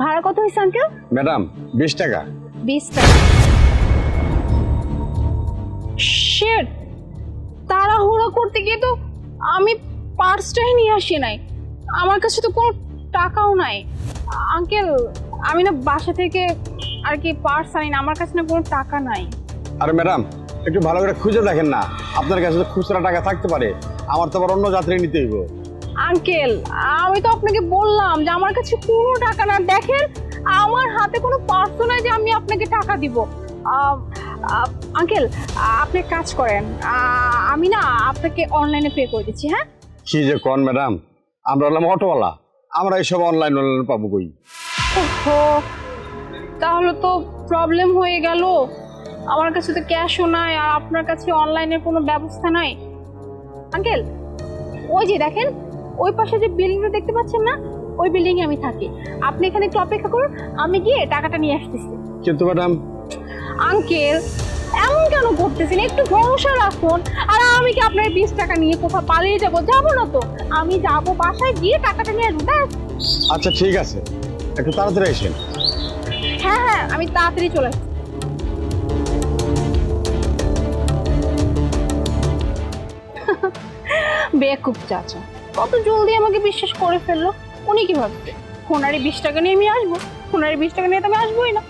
ভাড়া কত হয়েছে আঙ্কেল ম্যাডাম বিশ টাকা। বিশ টাকা। শেট তাড়াহুড়ো করতে গিয়ে তো আমি পার্সটাই নিয়ে আসি নাই। আমার কাছে তো কোনো টাকাও নাই। আঙ্কেল আমি না বাসা থেকে আর কি পার্স আনি না আমার কাছে না কোনো টাকা নাই। আরে ম্যাডাম একটু ভালো করে খুঁজে দেখেন না। আপনার কাছে তো খুচরা টাকা থাকতে পারে। আমার তো আবার অন্য যাত্রী নিতে হইব। আঙ্কেল আমি তো আপনাকে বললাম যে আমার কাছে কোনো টাকা না। দেখেন আমার হাতে কোনো পার্সও নাই যে আমি আপনাকে টাকা দিব। আঙ্কেল আপনি কাজ করেন। আমি না আপনাকে অনলাইনে পে করে দিচ্ছি হ্যাঁ? কি যে কন ম্যাডাম? আমরা হলাম অটোওয়ালা। আমরা এইসব অনলাইন অনলাইন পাবো কই? ওহো তাহলে তো প্রবলেম হয়ে গেল। আমার কাছে তো ক্যাশও নাই আর আপনার কাছে অনলাইনের কোনো ব্যবস্থা নাই। আঙ্কেল ওই যে দেখেন ওই পাশে যে বিল্ডিংটা দেখতে পাচ্ছেন না ওই বিল্ডিংয়ে আমি থাকি। আপনি এখানে একটু অপেক্ষা করুন আমি গিয়ে টাকাটা নিয়ে আসতেছি। কিন্তু ম্যাডাম আঙ্কেল এমন কেন করতেছেন? একটু ভরসা রাখুন। আর আমি কি আপনার বিশ টাকা নিয়ে কোথাও পালিয়ে যাব? যাব না তো। আমি যাব বাসায় গিয়ে টাকাটা নিয়ে আসব ব্যাস। আচ্ছা ঠিক আছে। একটু তাড়াতাড়ি এসেন হ্যাঁ হ্যাঁ আমি তাড়াতাড়ি চলে আসছি। বেকুব চাচা। কত জলদি আমাকে বিশ্বাস করে ফেলল। উনি কি ভাবছে? সোনারি বিশ টাকা নিয়ে আমি আসব? সোনারি বিশ টাকা নিয়ে তো আমি আসবোই না।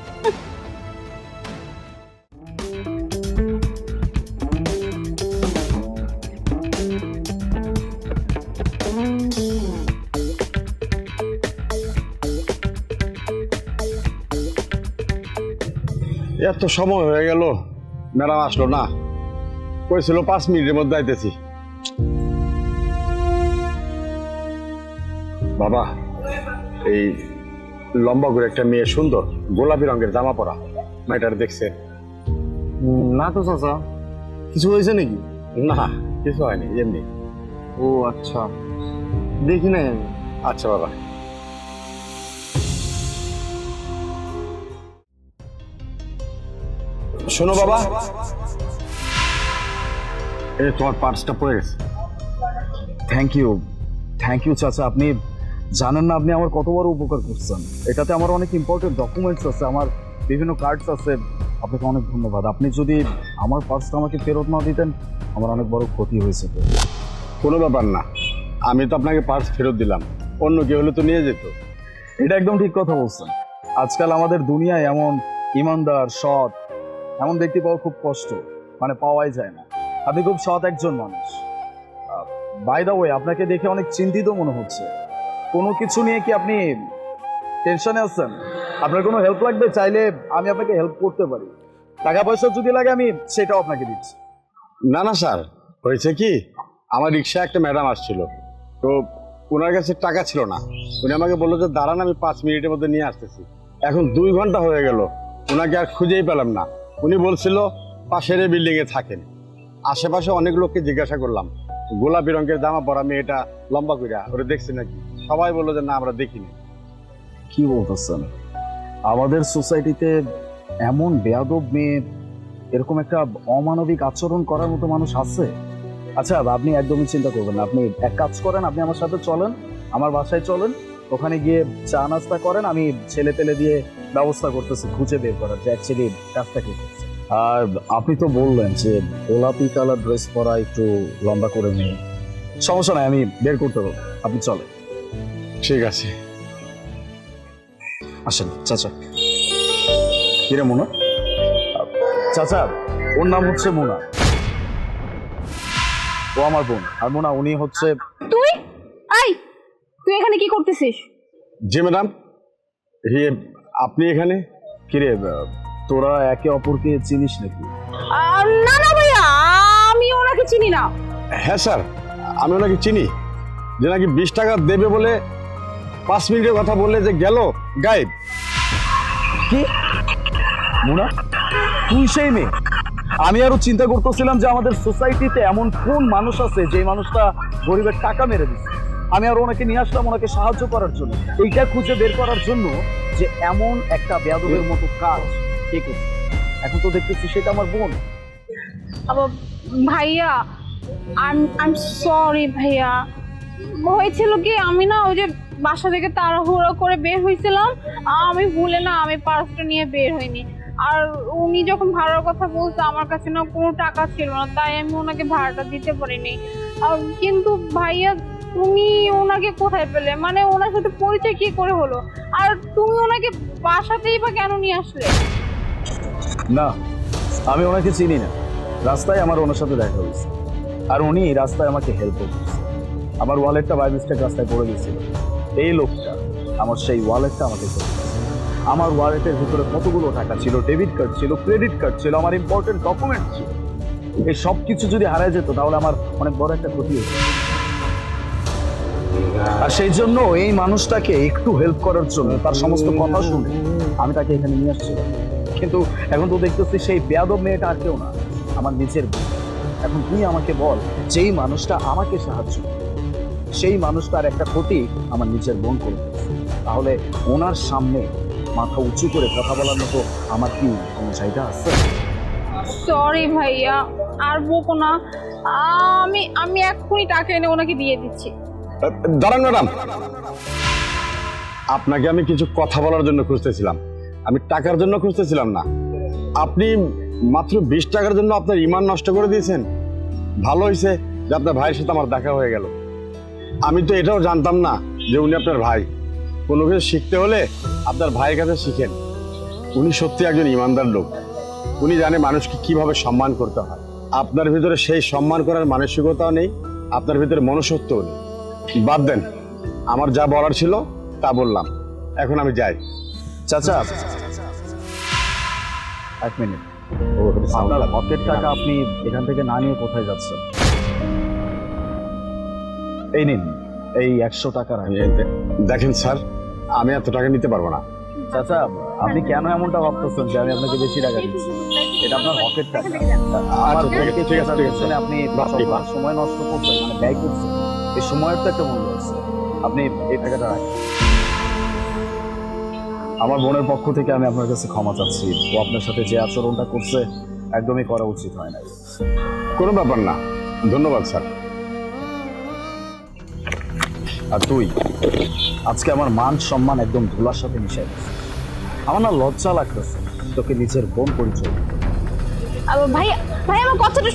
এত সময় হয়ে গেল। ম্যাডাম আসলো না। কইছিল পাঁচ মিনিটের মধ্যে আইতেছি। বাবা এই লম্বা করে একটা মেয়ে সুন্দর গোলাপি রঙের জামা পরা মেয়েটার দেখছে। না তো চাচা। কিছু হয়েছে নাকি? না কিছু হয়নি এমনি। ও আচ্ছা। দেখি নাই আমি। আচ্ছা বাবা। শোনো বাবা। এই তোমার পার্সটা পড়ে গেছে। থ্যাংক ইউ থ্যাংক ইউ চাচা। আপনি জানেন না আপনি আমার কত বড় উপকার করছেন। এটাতে আমার অনেক ইম্পর্টেন্ট ডকুমেন্টস আছে আমার বিভিন্ন কার্ডস আছে। আপনাকে অনেক ধন্যবাদ। আপনি যদি আমার পার্সটা আমাকে ফেরত না দিতেন আমার অনেক বড় ক্ষতি হয়েছে। তো কোনো ব্যাপার না। আমি তো আপনাকে পার্স ফেরত দিলাম। অন্য কেউ হলে তো নিয়ে যেত। এটা একদম ঠিক কথা বলছেন। আজকাল আমাদের দুনিয়ায় এমন ইমানদার সৎ এমন ব্যক্তি পাওয়া খুব কষ্ট। মানে পাওয়াই যায় না। আপনি খুব সৎ একজন মানুষ। বাই দা ওয়ে আপনাকে দেখে অনেক চিন্তিত মনে হচ্ছে। কোনো কিছু নিয়ে কি আপনি টেনশনে আছেন? আপনার কোনো হেল্প লাগবে? চাইলে আমি আপনাকে হেল্প করতে পারি। টাকা পয়সা যদি লাগে, আমি সেটাও আপনাকে দিচ্ছি। না না, স্যার। হয়েছে কি? আমার রিক্সা একটা ম্যাডাম আসছিল। তো ওনার কাছে টাকা ছিল না। উনি আমাকে বলল যে, দাঁড়ান, আমি পাঁচ মিনিটের মধ্যে নিয়ে আসতেছি। এখন দুই ঘণ্টা হয়ে গেল। ওনাকে আর খুঁজেই পেলাম না। উনি বলছিল, পাশের বিল্ডিংয়ে থাকেন। আশেপাশে অনেক লোককে জিজ্ঞাসা করলাম, গোলাপি রঙের জামা পরা মেয়েটা লম্বা কইরা, ওরা দেখছি নাকি? সবাই বলল যে, না, আমরা দেখিনি। কি বলতেছেন? আমাদের সোসাইটিতে এমন বেয়াদব মেয়ে, এরকম একটা অমানবিক আচরণ করার মতো মানুষ আছে? আচ্ছা আপনি একদমই চিন্তা করবেন না। আপনি এক কাজ করেন, আপনি আমার সাথে চলেন, আমার বাসায় চলেন, ওখানে গিয়ে চা নাস্তা করেন, আমি ছেলে পেলে দিয়ে ব্যবস্থা করতেছি, খুঁজে বের করার যে অ্যাকচুয়ালি কাজটা কি আর আপনি তো বললেন যে, গোলাপি কালার ড্রেস পরা একটু লম্বা করে নিয়ে সমস্যা নাই, আমি বের করতে পারব। আপনি চলেন। ঠিক আছে। আসেন চাচা। কিরে মোনা? চাচা ওর নাম হচ্ছে মোনা। ও আমার বোন। আর মোনা উনি হচ্ছে তুই? আই তুই এখানে কি করতেছিস? জি ম্যাডাম। হি আপনি এখানে? কিরে তোরা একে অপরকে চিনিস নাকি? না না ভাইয়া আমি ওনাকে চিনি না। হ্যাঁ স্যার আমি ওনাকে চিনি। যে নাকি বিশ টাকা দেবে বলে পাঁচ মিনিটের কথা বললে যে গেল গায়েব। কি? মোনা তুই সেই মেয়ে। আমি আরও চিন্তা করতেছিলাম যে আমাদের সোসাইটিতে এমন কোন মানুষ আছে যে মানুষটা গরিবের টাকা মেরে দিচ্ছে। আমি আর ওনাকে নিয়ে আসলাম ওনাকে সাহায্য করার জন্য। এইটা খুঁজে বের করার জন্য যে এমন একটা বেয়াদবের মতো কাজ কে করছে এখন তো দেখতেছি সেটা আমার বোন। আবার ভাইয়া আই আই সরি ভাইয়া। হয়েছিল কি আমি না ওই যে বাসা থেকে তাড়াহুড়ো করে বের হয়েছিলাম। আমি ভুলে না, আমি পার্সটা নিয়ে বের হইনি। আর উনি যখন ভাড়ার কথা বলছে, আমার কাছে না কোনো টাকা ছিল না, তাই আমি ওনাকে ভাড়াটা দিতে পারিনি। কিন্তু ভাইয়া, তুমি ওনাকে কোথায় পেলে? মানে ওনার সাথে পরিচয় কি করে হলো? আর তুমি ওনাকে বাসাতেই বা কেন নিয়ে আসলে? না, আমি ওনাকে চিনি না। রাস্তায় আমার ওনার সাথে দেখা হয়েছে। আর উনি রাস্তায় আমাকে হেল্প করছে আমার ওয়ালেটটা বাই মিস্টেক রাস্তায় পড়ে গেছিল। এই লোকটা আমার সেই ওয়ালেটটা আমাকে আমার ওয়ালেটের ভিতরে কতগুলো টাকা ছিল? ডেবিট কার্ড ছিল ক্রেডিট কার্ড ছিল আমার ইম্পর্টেন্ট ডকুমেন্ট ছিল। এই সব কিছু যদি হারায় যেত তাহলে আমার অনেক বড় একটা ক্ষতি হতো। আর সেই জন্য এই মানুষটাকে একটু হেল্প করার জন্য তার সমস্ত কথা শুনে আমি তাকে এখানে নিয়ে আসছিলাম কিন্তু এখন তো দেখতেছি সেই বেয়াদব মেয়েটা আর কেউ না আমার নিজের। এখন তুই আমাকে বল যেই মানুষটা আমাকে সাহায্য করে, সেই মানুষটার একটা ক্ষতি আমার নিজের বোন করে তাহলে ওনার সামনে মাথা উঁচু করে কথা বলার মতো আমার কি কোনো জায়গা আছে? সরি ভাইয়া আর বকো না। আমি আমি এক্ষুনি টাকা এনে ওনাকে দিয়ে দিচ্ছি। দাঁড়ান ম্যাডাম। আপনাকে আমি কিছু কথা বলার জন্য খুঁজতেছিলাম। আমি টাকার জন্য খুঁজতেছিলাম না। আপনি মাত্র বিশ টাকার জন্য আপনার ইমান নষ্ট করে দিয়েছেন। ভালো হয়েছে যে আপনার ভাইয়ের সাথে আমার দেখা হয়ে গেল। আমি তো এটাও জানতাম না যে উনি আপনার ভাই। কোনো কিছু শিখতে হলে আপনার ভাইয়ের কাছে শিখেন। উনি সত্যি একজন ইমানদার লোক। উনি জানে মানুষকে কীভাবে সম্মান করতে হয়। আপনার ভিতরে সেই সম্মান করার মানসিকতাও নেই, আপনার ভিতরে মনুষ্যত্বও নেই। বাদ দেন, আমার যা বলার ছিল তা বললাম। এখন আমি যাই। চাচা, এক মিনিট। আপনার পকেট টাকা আপনি এখান থেকে না নিয়ে কোথায় যাচ্ছেন? এই নিন এই একশো টাকা রাখেন। দেখেন স্যার আমি এত টাকা নিতে পারব না। চাচা আপনি কেন এমনটা ভাবতেছেন যে আমি আপনাকে বেশি টাকা দিচ্ছি? এটা আপনার টাকা। আমার আচ্ছা, ঠিক আছে, ঠিক আপনি সময় নষ্ট করছেন মানে ব্যয় করছেন। এই সময়ের তো একটা মূল্য আছে। আপনি এই টাকাটা রাখেন। আমার বোনের পক্ষ থেকে আমি আপনার কাছে ক্ষমা চাচ্ছি। ও আপনার সাথে যে আচরণটা করছে একদমই করা উচিত হয় না কোনো ব্যাপার না। ধন্যবাদ স্যার। আর তুই? আজকে আমার মান সম্মান একদম ধুলার সাথে মিশে গেছে আমার না লজ্জা লাগতেছে তোকে নিজের বোন পরিচয় ভাই ভাই, আমার কথাটা